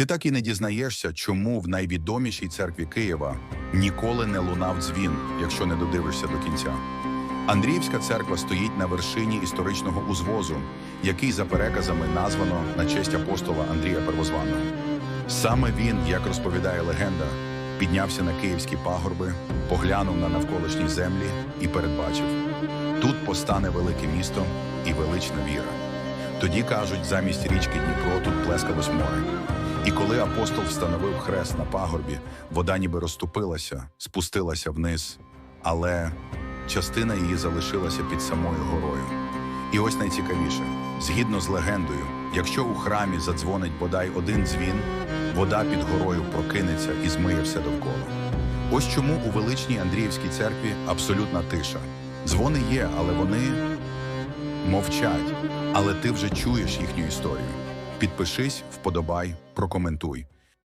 Ти так і не дізнаєшся, чому в найвідомішій церкві Києва ніколи не лунав дзвін, якщо не додивишся до кінця. Андріївська церква стоїть на вершині історичного узвозу, який за переказами названо на честь апостола Андрія Первозваного. Саме він, як розповідає легенда, піднявся на київські пагорби, поглянув на навколишні землі і передбачив: тут постане велике місто і велична віра. Тоді кажуть, замість річки Дніпро тут плескалось море. І коли апостол встановив хрест на пагорбі, вода ніби розступилася, спустилася вниз, але частина її залишилася під самою горою. І ось найцікавіше: згідно з легендою, якщо у храмі задзвонить бодай один дзвін, вода під горою прокинеться і змиє все довкола. Ось чому у величній Андріївській церкві абсолютна тиша. Дзвони є, але вони мовчать. Але ти вже чуєш їхню історію. Підпишись, вподобай, прокоментуй.